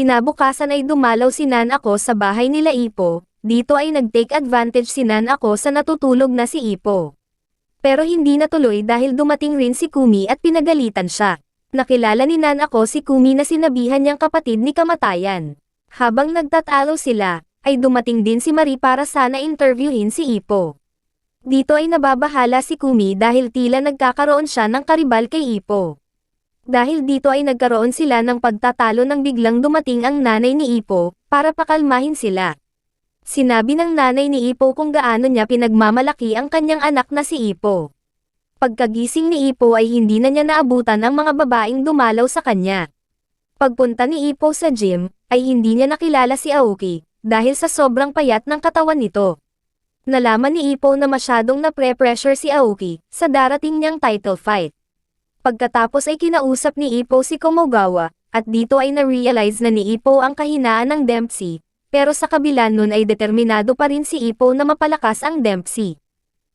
Kinabukasan ay dumalaw si Nan ako sa bahay nila Ipo, dito ay nag-take advantage si Nan ako sa natutulog na si Ipo. Pero hindi natuloy dahil dumating rin si Kumi at pinagalitan siya. Nakilala ni Nan ako si Kumi na sinabihan niyang kapatid ni Kamatayan. Habang nagtatalo sila, ay dumating din si Marie para sana interviewin si Ipo. Dito ay nababahala si Kumi dahil tila nagkakaroon siya ng karibal kay Ipo. Dahil dito ay nagkaroon sila ng pagtatalo nang biglang dumating ang nanay ni Ipo, para pakalmahin sila. Sinabi ng nanay ni Ipo kung gaano niya pinagmamalaki ang kanyang anak na si Ipo. Pagkagising ni Ipo ay hindi na niya naabutan ang mga babaeng dumalaw sa kanya. Pagpunta ni Ipo sa gym, ay hindi niya nakilala si Aoki, dahil sa sobrang payat ng katawan nito. Nalaman ni Ipo na masyadong na-pre-pressure si Aoki, sa darating niyang title fight. Pagkatapos ay kinausap ni Ipo si Komogawa, at dito ay na-realize na ni Ipo ang kahinaan ng Dempsey, pero sa kabila nun ay determinado pa rin si Ipo na mapalakas ang Dempsey.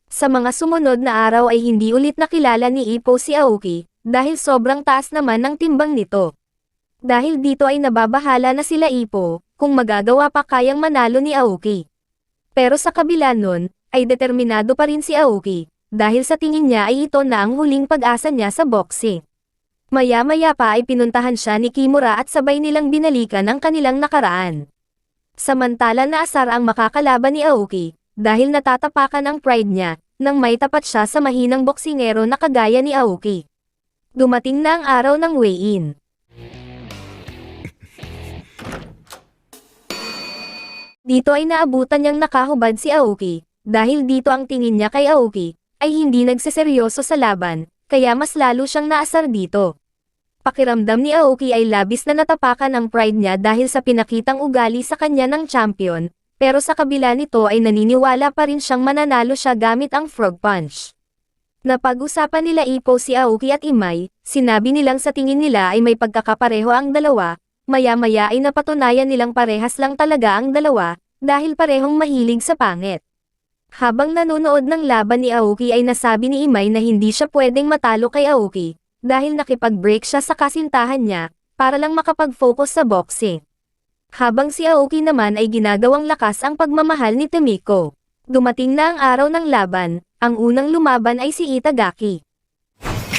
Sa mga sumunod na araw ay hindi ulit nakilala ni Ipo si Aoki, dahil sobrang taas naman ng timbang nito. Dahil dito ay nababahala na sila Ipo, kung magagawa pa kayang manalo ni Aoki. Pero sa kabila nun, ay determinado pa rin si Aoki, dahil sa tingin niya ay ito na ang huling pag-asa niya sa boxing. Maya-maya pa ay pinuntahan siya ni Kimura at sabay nilang binalikan ang kanilang nakaraan. Samantala na asar ang makakalaban ni Aoki, dahil natatapakan ang pride niya, nang may tapat siya sa mahinang boksingero na kagaya ni Aoki. Dumating na ang araw ng weigh-in. Dito ay naabutan niyang nakahubad si Aoki, dahil dito ang tingin niya kay Aoki, ay hindi nagseseryoso sa laban, kaya mas lalo siyang naasar dito. Pakiramdam ni Aoki ay labis na natapakan ang pride niya dahil sa pinakitang ugali sa kanya ng champion, pero sa kabila nito ay naniniwala pa rin siyang mananalo siya gamit ang frog punch. Napag-usapan nila Ipo si Aoki at Imay, sinabi nilang sa tingin nila ay may pagkakapareho ang dalawa, maya-maya ay napatunayan nilang parehas lang talaga ang dalawa, dahil parehong mahilig sa pangit. Habang nanonood ng laban ni Aoki ay nasabi ni Imay na hindi siya pwedeng matalo kay Aoki, dahil nakipag-break siya sa kasintahan niya, para lang makapag-focus sa boxing. Habang si Aoki naman ay ginagawang lakas ang pagmamahal ni Tomiko. Dumating na ang araw ng laban, ang unang lumaban ay si Itagaki.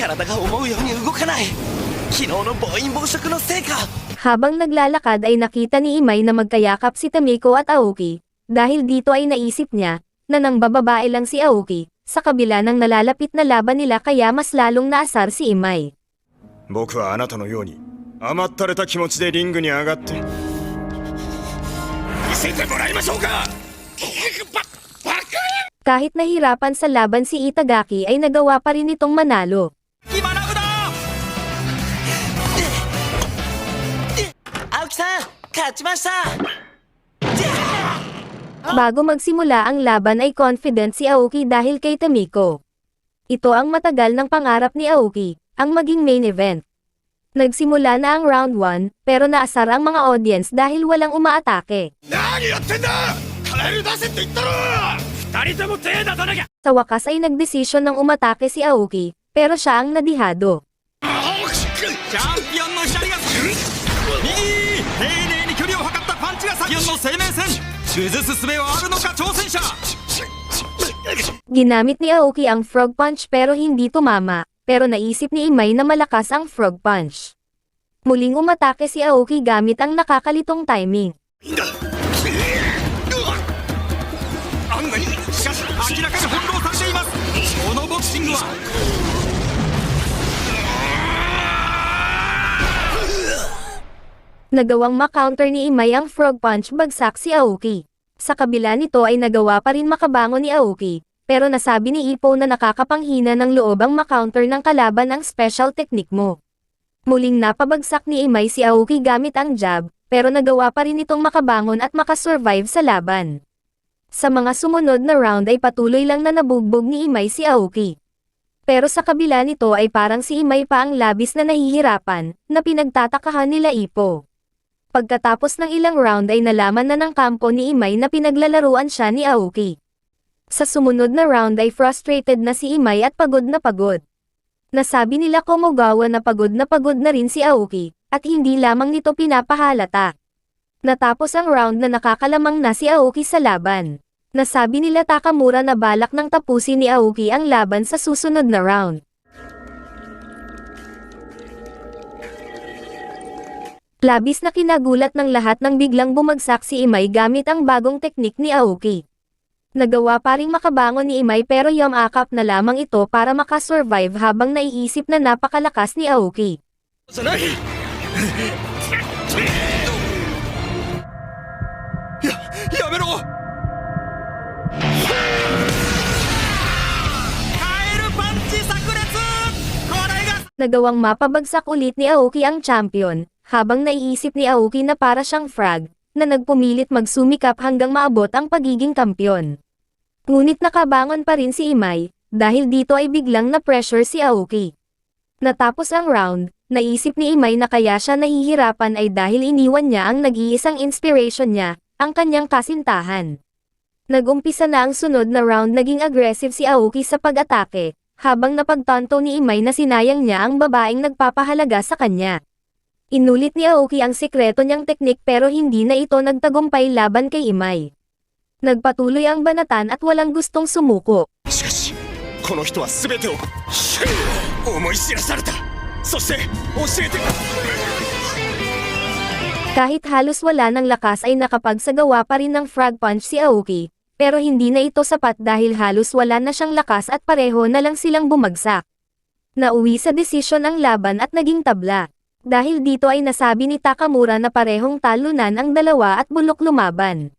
体が思うように動かない昨日の暴飲暴食のせいか Habang naglalakad ay nakita ni Imay na magkayakap si Tomiko at Aoki, dahil dito ay naisip niya, na nang bababae lang si Aoki, sa kabila ng nalalapit na laban nila kaya mas lalong naasar si Imay. 僕はあなたのように甘ったれた気持ちでリングに上がって見せてもらいましょうかババカ Kahit nahirapan sa laban si Itagaki ay nagawa pa rin itong manalo. 今な Bago magsimula ang laban ay confident si Aoki dahil kay Tamiko. Ito ang matagal ng pangarap ni Aoki, ang maging main event. Nagsimula na ang round 1, pero naasar ang mga audience dahil walang umaatake. Sa wakas ay nagdesisyon ng umatake si Aoki, pero siya ang nadihado. Champion Ginamit ni Aoki ang frog punch pero hindi tumama, pero naisip ni Imay na malakas ang frog punch. Muling umatake si Aoki gamit ang nakakalitong timing. Ang Nagawang makounter ni Imay ang frog punch bagsak si Aoki. Sa kabila nito ay nagawa pa rin makabangon ni Aoki, pero nasabi ni Ipo na nakakapanghina ng loob ang makounter ng kalaban ang special technique mo. Muling napabagsak ni Imay si Aoki gamit ang jab, pero nagawa pa rin itong makabangon at makasurvive sa laban. Sa mga sumunod na round ay patuloy lang na nabugbog ni Imay si Aoki. Pero sa kabila nito ay parang si Imay pa ang labis na nahihirapan, na pinagtatakahan nila Ipo. Pagkatapos ng ilang round ay nalaman na ng kampo ni Imay na pinaglalaruan siya ni Aoki. Sa sumunod na round ay frustrated na si Imay at pagod na pagod. Nasabi nila Komogawa na pagod na pagod na rin si Aoki, at hindi lamang nito pinapahalata. Natapos ang round na nakakalamang na si Aoki sa laban. Nasabi nila Takamura na balak ng tapusin ni Aoki ang laban sa susunod na round. Labis na kinagulat ng lahat nang biglang bumagsak si Imay gamit ang bagong teknik ni Aoki. Nagawa pa rin makabangon ni Imay pero yamakap na lamang ito para makasurvive habang naiisip na napakalakas ni Aoki. Nagawang mapabagsak ulit ni Aoki ang champion, habang naiisip ni Aoki na para siyang frag, na nagpumilit magsumikap hanggang maabot ang pagiging kampyon. Ngunit nakabangon pa rin si Imay, dahil dito ay biglang na-pressure si Aoki. Natapos ang round, naisip ni Imay na kaya siya nahihirapan ay dahil iniwan niya ang nag-iisang inspiration niya, ang kanyang kasintahan. Nagumpisa na ang sunod na round naging aggressive si Aoki sa pag-atake, habang napagtanto ni Imay na sinayang niya ang babaeng nagpapahalaga sa kanya. Inulit ni Aoki ang sikreto niyang teknik pero hindi na ito nagtagumpay laban kay Imay. Nagpatuloy ang banatan at walang gustong sumuko. しかしこの人は全てをシュー思い知らされたそして教えて Kahit halos wala ng lakas ay nakapagsagawa pa rin ng frog punch si Aoki, pero hindi na ito sapat dahil halos wala na siyang lakas at pareho na lang silang bumagsak. Nauwi sa desisyon ang laban at naging tabla. Dahil dito ay nasabi ni Takamura na parehong talunan ang dalawa at bulok lumaban.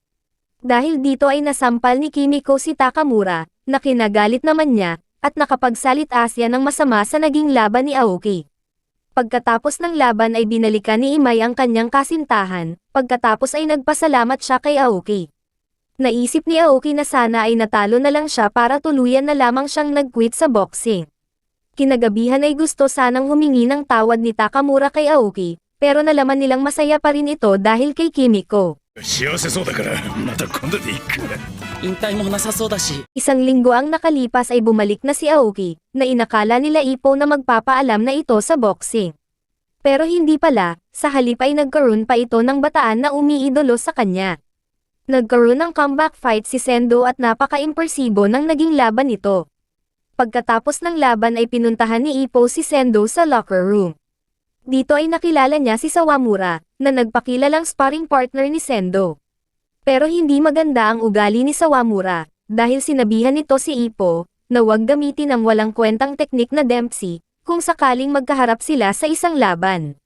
Dahil dito ay nasampal ni Kimiko si Takamura, na kinagalit naman niya, at nakapagsalita siya ng masama sa naging laban ni Aoki. Pagkatapos ng laban ay binalikan ni Imay ang kanyang kasintahan, pagkatapos ay nagpasalamat siya kay Aoki. Naisip ni Aoki na sana ay natalo na lang siya para tuluyan na lamang siyang nag-quit sa boxing. Kinagabihan ay gusto sanang humingi ng tawad ni Takamura kay Aoki, pero nalaman nilang masaya pa rin ito dahil kay Kimiko. Isang linggo ang nakalipas ay bumalik na si Aoki, na inakala nila Ipo na magpapaalam na ito sa boxing. Pero hindi pala, sa halip ay nagkaroon pa ito ng bataan na umiidolo sa kanya. Nagkaroon ng comeback fight si Sendo at napaka-impersibo ng naging laban nito. Pagkatapos ng laban ay pinuntahan ni Ipo si Sendo sa locker room. Dito ay nakilala niya si Sawamura, na nagpakilalang sparring partner ni Sendo. Pero hindi maganda ang ugali ni Sawamura, dahil sinabihan nito si Ipo, na huwag gamitin ang walang kwentang teknik na Dempsey, kung sakaling magkaharap sila sa isang laban.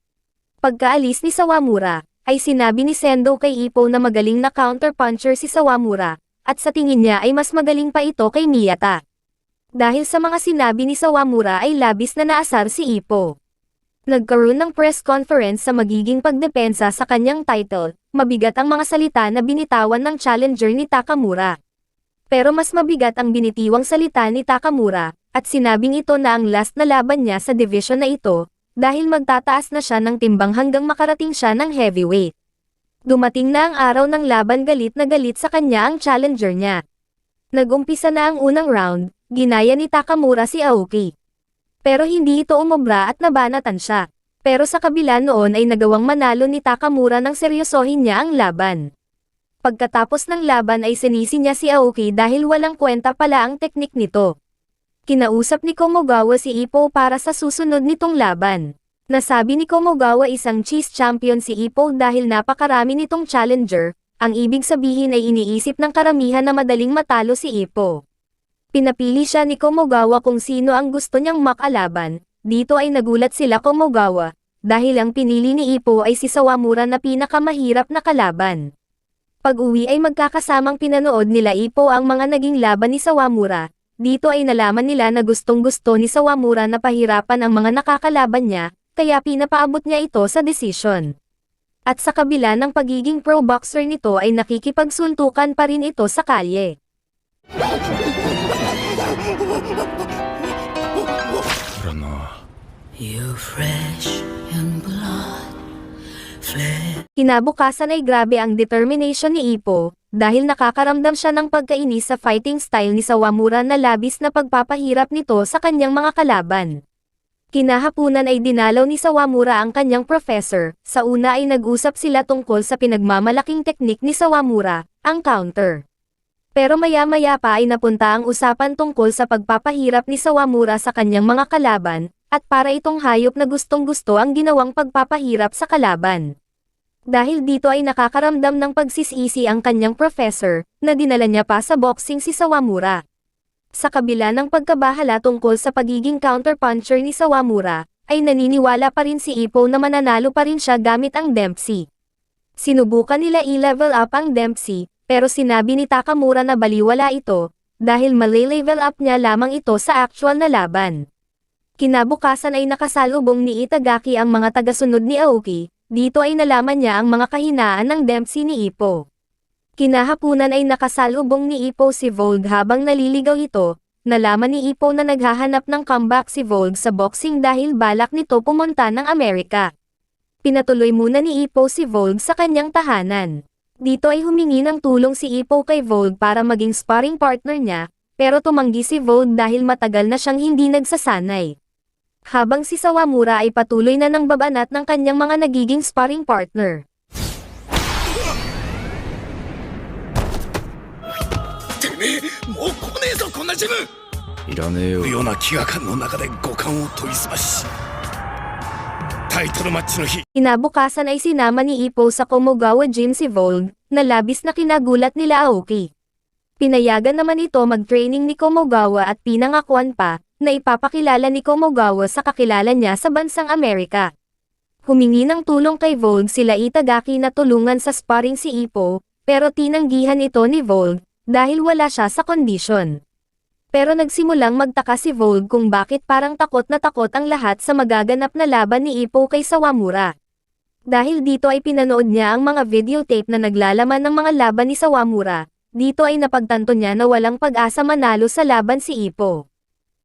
Pagkaalis ni Sawamura, ay sinabi ni Sendo kay Ipo na magaling na counterpuncher si Sawamura, at sa tingin niya ay mas magaling pa ito kay Miyata. Dahil sa mga sinabi ni Sawamura ay labis na naasar si Ipo. Nagkaroon ng press conference sa magiging pagdepensa sa kanyang title, mabigat ang mga salita na binitawan ng challenger ni Takamura. Pero mas mabigat ang binitiwang salita ni Takamura, at sinabing ito na ang last na laban niya sa division na ito, dahil magtataas na siya ng timbang hanggang makarating siya ng heavyweight. Dumating na ang araw ng laban galit na galit sa kanya ang challenger niya. Nagumpisa na ang unang round, ginaya ni Takamura si Aoki. Pero hindi ito umobra at nabanatan siya. Pero sa kabila noon ay nagawang manalo ni Takamura nang seryosohin niya ang laban. Pagkatapos ng laban ay sinisi niya si Aoki dahil walang kwenta pala ang teknik nito. Kinausap ni Komogawa si Ippo para sa susunod nitong laban. Nasabi ni Komogawa isang cheese champion si Ippo dahil napakarami nitong challenger, ang ibig sabihin ay iniisip ng karamihan na madaling matalo si Ippo. Pinapili siya ni Komogawa kung sino ang gusto niyang makalaban, dito ay nagulat sila Komogawa, dahil ang pinili ni Ippo ay si Sawamura na pinakamahirap na kalaban. Pag-uwi ay magkakasamang pinanood nila Ippo ang mga naging laban ni Sawamura, dito ay nalaman nila na gustong gusto ni Sawamura na pahirapan ang mga nakakalaban niya, kaya pinapaabot niya ito sa desisyon. At sa kabila ng pagiging pro boxer nito ay nakikipagsuntukan pa rin ito sa kalye. Kinabukasan ay grabe ang determination ni Ippo, dahil nakakaramdam siya ng pagkainis sa fighting style ni Sawamura na labis na pagpapahirap nito sa kanyang mga kalaban. Kinahapunan ay dinalaw ni Sawamura ang kanyang professor, sa una ay nag-usap sila tungkol sa pinagmamalaking teknik ni Sawamura, ang counter. Pero maya-maya pa ay napunta ang usapan tungkol sa pagpapahirap ni Sawamura sa kanyang mga kalaban, at para itong hayop na gustong-gusto ang ginawang pagpapahirap sa kalaban. Dahil dito ay nakakaramdam ng pagsisisi ang kanyang professor, na dinala niya pa sa boxing si Sawamura. Sa kabila ng pagkabahala tungkol sa pagiging counterpuncher ni Sawamura, ay naniniwala pa rin si Ippo na mananalo pa rin siya gamit ang Dempsey. Sinubukan nila i-level up ang Dempsey, pero sinabi ni Takamura na baliwala ito, dahil mali-level up niya lamang ito sa actual na laban. Kinabukasan ay nakasalubong ni Itagaki ang mga tagasunod ni Aoki, dito ay nalaman niya ang mga kahinaan ng Dempsey ni Ippo. Kinahapunan ay nakasalubong ni Ippo si Vogue habang naliligaw ito, nalaman ni Ippo na naghahanap ng comeback si Vogue sa boxing dahil balak nito pumunta ng Amerika. Pinatuloy muna ni Ippo si Vogue sa kanyang tahanan. Dito ay humingi ng tulong si Ippo kay Vogue para maging sparring partner niya, pero tumanggi si Vogue dahil matagal na siyang hindi nagsasanay. Habang si Sawamura ay patuloy na ng babanat ng kanyang mga nagiging sparring partner. てめえもう来ねえぞこんな自分いらねえよ不要な気が感の中で五感を研ぎ澄まし タイトルマッチの日 Inabukasan ay sinama ni Ippo sa Komogawa Gym si Vogue, na labis na kinagulat nila Aoki. Pinayagan naman ito mag-training ni Komogawa at pinangakuan pa, na ipapakilala ni Komogawa sa kakilala niya sa bansang Amerika. Humingi ng tulong kay Vogue sila Itagaki na tulungan sa sparring si Ippo, pero tinanggihan ito ni Vogue, dahil wala siya sa kondisyon. Pero nagsimulang magtaka si Vogue kung bakit parang takot na takot ang lahat sa magaganap na laban ni Ippo kay Sawamura. Dahil dito ay pinanood niya ang mga videotape na naglalaman ng mga laban ni Sawamura, dito ay napagtanto niya na walang pag-asa manalo sa laban si Ippo.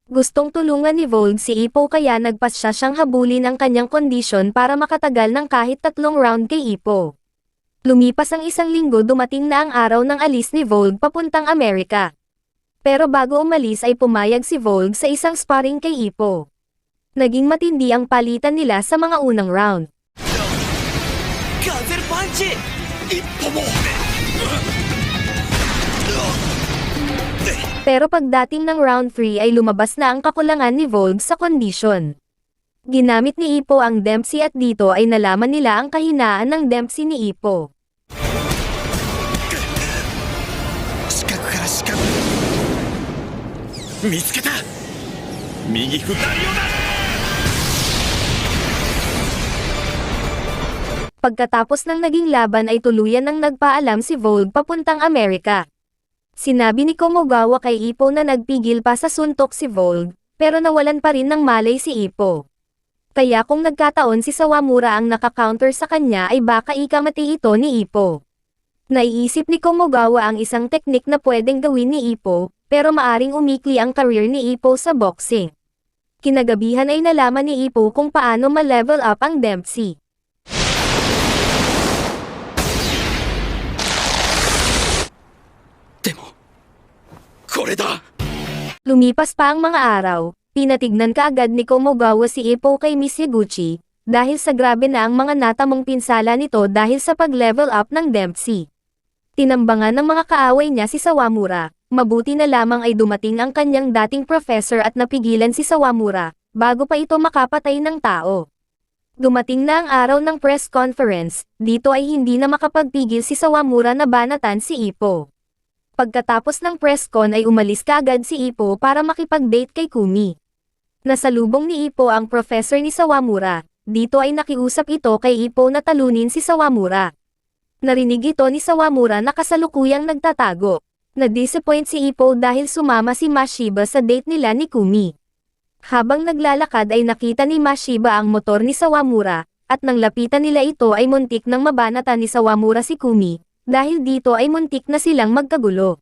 Gustong tulungan ni Vogue si Ippo kaya nagpas siya siyang habulin ang kanyang kondisyon para makatagal ng kahit tatlong round kay Ippo. Lumipas ang isang linggo dumating na ang araw ng alis ni Vogue papuntang Amerika. Pero bago umalis ay pumayag si Volg sa isang sparring kay Ipo. Naging matindi ang palitan nila sa mga unang round. Counter punch! Ippo mo! Pero pagdating ng round 3 ay lumabas na ang kakulangan ni Volg sa kondisyon. Ginamit ni Ipo ang Dempsey at dito ay nalaman nila ang kahinaan ng Dempsey ni Ipo. 見つけた右フッダリオだ Pagkatapos ng naging laban ay tuluyan ng nagpaalam si Vogue papuntang Amerika. Sinabi ni Komogawa kay Ippo na nagpigil pa sa suntok si Vogue, pero nawalan pa rin ng malay si Ippo. Kaya kung nagkataon si Sawamura ang nakakounter sa kanya ay baka ikamati ito ni Ippo. Naiisip ni Komogawa ang isang teknik na pwedeng gawin ni Ippo, pero maaring umikli ang career ni Ipo sa boxing. Kinagabihan ay nalaman ni Ipo kung paano ma-level up ang Dempsey. Demo, kore da! Lumipas pa ang mga araw, pinatignan kaagad ni Komogawa si Ipo kay Miss Higuchi, dahil sa grabe na ang mga natamong pinsala nito dahil sa pag-level up ng Dempsey. Tinambangan ng mga kaaway niya si Sawamura, mabuti na lamang ay dumating ang kanyang dating professor at napigilan si Sawamura, bago pa ito makapatay ng tao. Dumating na ang araw ng press conference, dito ay hindi na makapagpigil si Sawamura na banatan si Ippo. Pagkatapos ng press con ay umalis kaagad si Ippo para makipag-date kay Kumi. Nasalubong ni Ippo ang professor ni Sawamura, dito ay nakiusap ito kay Ippo na talunin si Sawamura. Narinig ito ni Sawamura na kasalukuyang nagtatago. Na-disappoint si Ippo dahil sumama si Mashiba sa date nila ni Kumi. Habang naglalakad ay nakita ni Mashiba ang motor ni Sawamura, at nang lapitan nila ito ay muntik nang mabanatan ni Sawamura si Kumi, dahil dito ay muntik na silang magkagulo.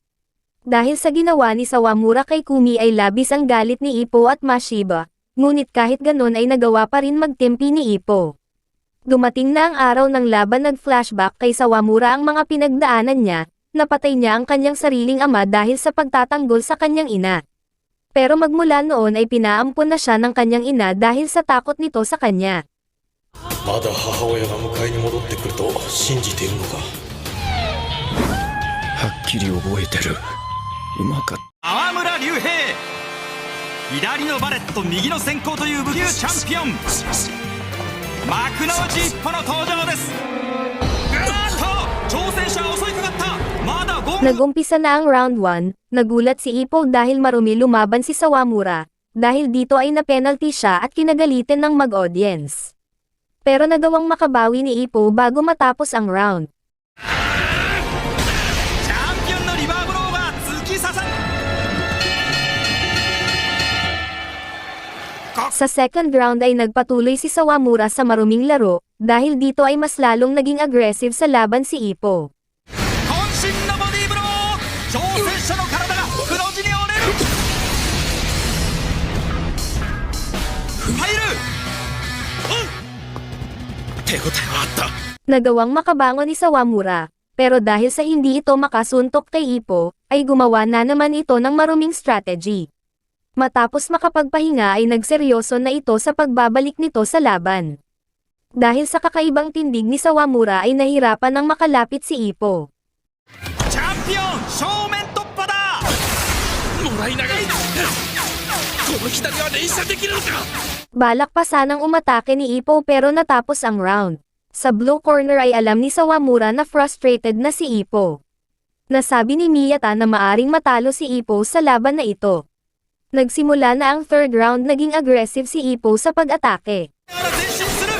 Dahil sa ginawa ni Sawamura kay Kumi ay labis ang galit ni Ippo at Mashiba, ngunit kahit ganon ay nagawa pa rin magtimpi ni Ippo. Dumating na ang araw ng laban nag-flashback kay Sawamura ang mga pinagdaanan niya, napatay niya ang kanyang sariling ama dahil sa pagtatanggol sa kanyang ina. Pero magmula noon ay pinaampon na siya ng kanyang ina dahil sa takot nito sa kanya. まだ母親が迎えに戻ってくると信じているのかはっきり覚えてるうまかった沢村隆平左のバレット右の先行という武器チャンピオン幕の内一歩の登場ですぐーっと挑戦者は襲いかかったまだ5 Nagumpisa na ang round 1, nagulat si Ipo dahil marumi lumaban si Sawamura, dahil dito ay na-penalty siya at kinagalitin ng mag-audience. Pero nagawang makabawi ni Ipo bago matapos ang round. Sa second round ay nagpatuloy si Sawamura sa maruming laro, dahil dito ay mas lalong naging aggressive sa laban si Ipo. Nagawang makabangon ni Sawamura, pero dahil sa hindi ito makasuntok kay Ipo, ay gumawa na naman ito ng maruming strategy. Matapos makapagpahinga ay nagseryoso na ito sa pagbabalik nito sa laban. Dahil sa kakaibang tindig ni Sawamura ay nahirapan ng makalapit si Ipo. Champion! Shomen toppa da! Muray nagai! 左は連射できるのか Balak pa sanang umatake ni Ippo pero natapos ang round. Sa blue corner ay alam ni Sawamura na frustrated na si Ippo. Nasabi ni Miyata na maaring matalo si Ippo sa laban na ito. Nagsimula na ang third round naging aggressive si Ippo sa pag-atake. 前進する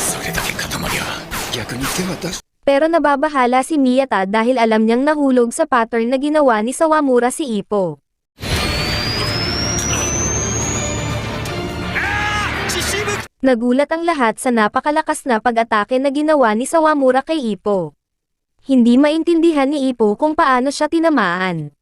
それだけ固まりゃ逆に手が出し Pero nababahala si Miyata dahil alam niyang nahulog sa pattern na ginawa ni Sawamura si Ippo. Nagulat ang lahat sa napakalakas na pag-atake na ginawa ni Sawamura kay Ipo. Hindi maintindihan ni Ipo kung paano siya tinamaan.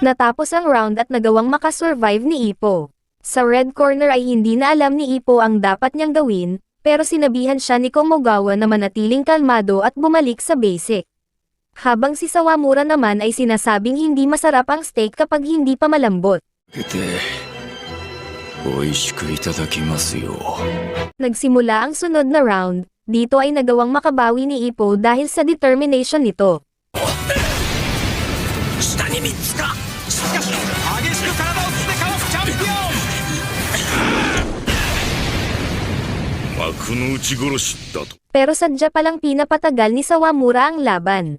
Natapos ang round at nagawang makasurvive ni Ipo. Sa red corner ay hindi na alam ni Ipo ang dapat niyang gawin, pero sinabihan siya ni Komogawa na manatiling kalmado at bumalik sa basic. Habang si Sawamura naman ay sinasabing hindi masarap ang steak kapag hindi pa malambot. Nagsimula ang sunod na round, dito ay nagawang makabawi ni Ipo dahil sa determination nito. 幕の内殺しだと Pero sadya palang pinapatagal ni Sawamura ang laban.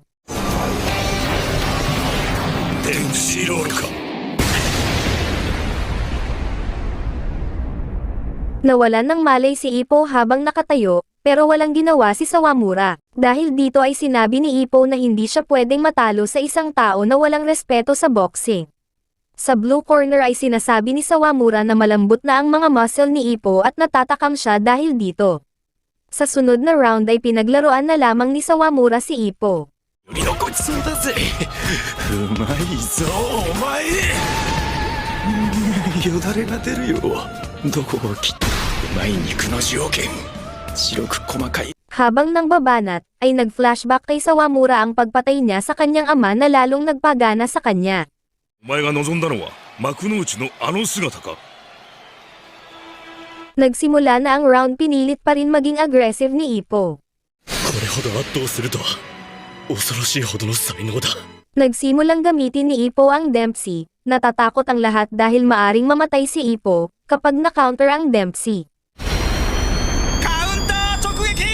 デンシーロールか Nawalan ng malay si Ippo habang nakatayo, pero walang ginawa si Sawamura. Dahil dito ay sinabi ni Ippo na hindi siya pwedeng matalo sa isang tao na walang respeto sa boxing. Sa blue corner ay sinasabi ni Sawamura na malambot na ang mga muscle ni Ipo at natatakam siya dahil dito. Sa sunod na round ay pinaglaruan na lamang ni Sawamura si Ipo. Habang nang babanat, ay nag-flashback kay Sawamura ang pagpatay niya sa kanyang ama na lalong nagpagana sa kanya. お前が望んだのは幕の内のあの姿か Nagsimula na ang round pinilit pa rin maging aggressive ni Ipo. これほど圧倒するとは恐ろしいほどの才能だ Nagsimulang gamitin ni Ipo ang Dempsey, natatakot ang lahat dahil maaring mamatay si Ipo kapag na-counter ang Dempsey. カウンター直撃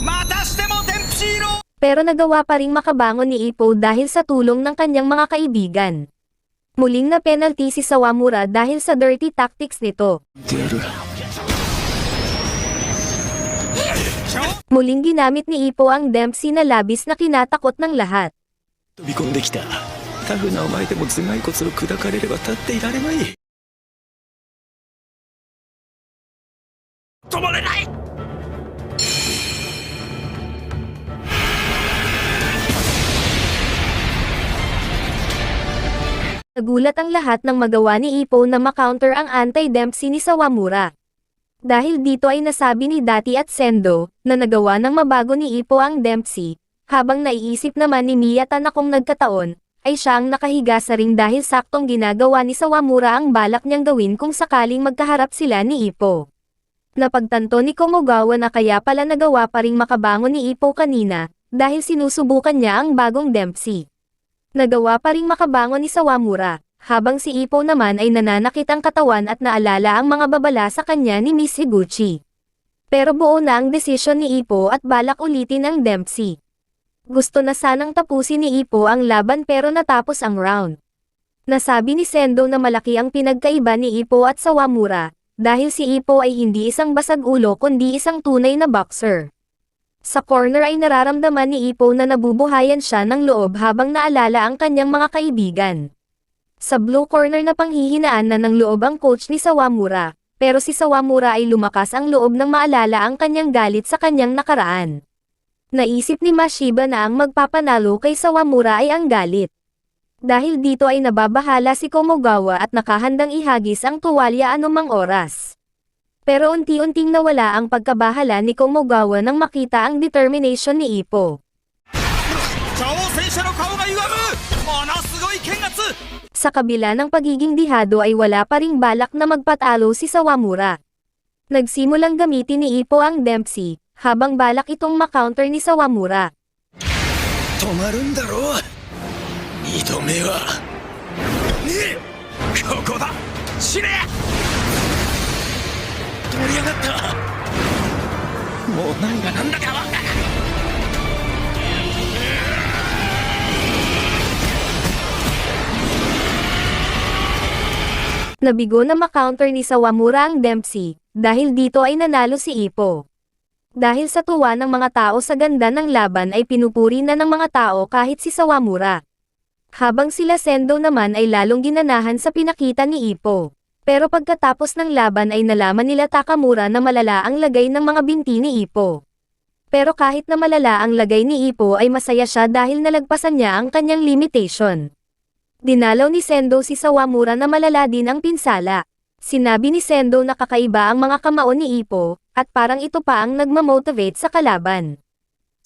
またしてもデンプシーの Pero nagawa pa ring makabangon ni Ipo dahil sa tulong ng kanyang mga kaibigan. Muling na penalty si Sawamura dahil sa dirty tactics nito. Muling ginamit ni Ipo ang Dempsey na labis na kinatakot ng lahat. Tomorenai! Nagulat ang lahat ng magawa ni Ippo na makounter ang anti-Dempsey ni Sawamura. Dahil dito ay nasabi ni Dati at Sendo, na nagawa ng mabago ni Ipo ang Dempsey, habang naiisip naman ni Miyata na kung nagkataon, ay siya ang nakahiga sa ring dahil saktong ginagawa ni Sawamura ang balak niyang gawin kung sakaling magkaharap sila ni Ipo. Napagtanto ni Komogawa na kaya pala nagawa pa ring makabangon ni Ipo kanina, dahil sinusubukan niya ang bagong Dempsey. Nagawa pa ring makabangon ni Sawamura, habang si Ipo naman ay nananakit ang katawan at naalala ang mga babala sa kanya ni Miss Higuchi. Pero buo na ang desisyon ni Ipo at balak ulitin ang Dempsey. Gusto na sanang tapusin ni Ipo ang laban pero natapos ang round. Nasabi ni Sendo na malaki ang pinagkaiba ni Ipo at Sawamura, dahil si Ipo ay hindi isang basag ulo kundi isang tunay na boxer. Sa corner ay nararamdaman ni Ipo na nabubuhayan siya ng loob habang naalala ang kanyang mga kaibigan. Sa blue corner na panghihinaan na ng loob ang coach ni Sawamura, pero si Sawamura ay lumakas ang loob ng maalala ang kanyang galit sa kanyang nakaraan. Naisip ni Mashiba na ang magpapanalo kay Sawamura ay ang galit. Dahil dito ay nababahala si Komogawa at nakahandang ihagis ang tuwalya anumang oras. Pero unti-unting nawala ang pagkabahala ni Komogawa nang makita ang determination ni Ippo. Sa kabila ng pagiging dihado ay wala pa ring balak na magpatalo si Sawamura. Nagsimulang gamitin ni Ippo ang Dempsey, habang balak itong makounter ni Sawamura. Tomarun daro! Idome wa... Ni! Koko da! Shire! 度目はねえここだ死ね取り上がったもう何が何だかわかんない Nabigo na makounter ni Sawamura ang Dempsey, dahil dito ay nanalo si Ippo. Dahil sa tuwa ng mga tao sa ganda ng laban ay pinupuri na ng mga tao kahit si Sawamura. Habang sila Sendo naman ay lalong ginanahan sa pinakita ni Ippo. Pero pagkatapos ng laban ay nalaman nila Takamura na malala ang lagay ng mga binti ni Ippo. Pero kahit na malala ang lagay ni Ippo ay masaya siya dahil nalagpasan niya ang kanyang limitation. Dinalaw ni Sendo si Sawamura na malala din ang pinsala. Sinabi ni Sendo na kakaiba ang mga kamao ni Ippo, at parang ito pa ang nagmamotivate sa kalaban.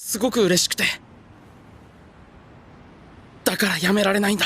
すごく嬉しくてだからやめられないんだ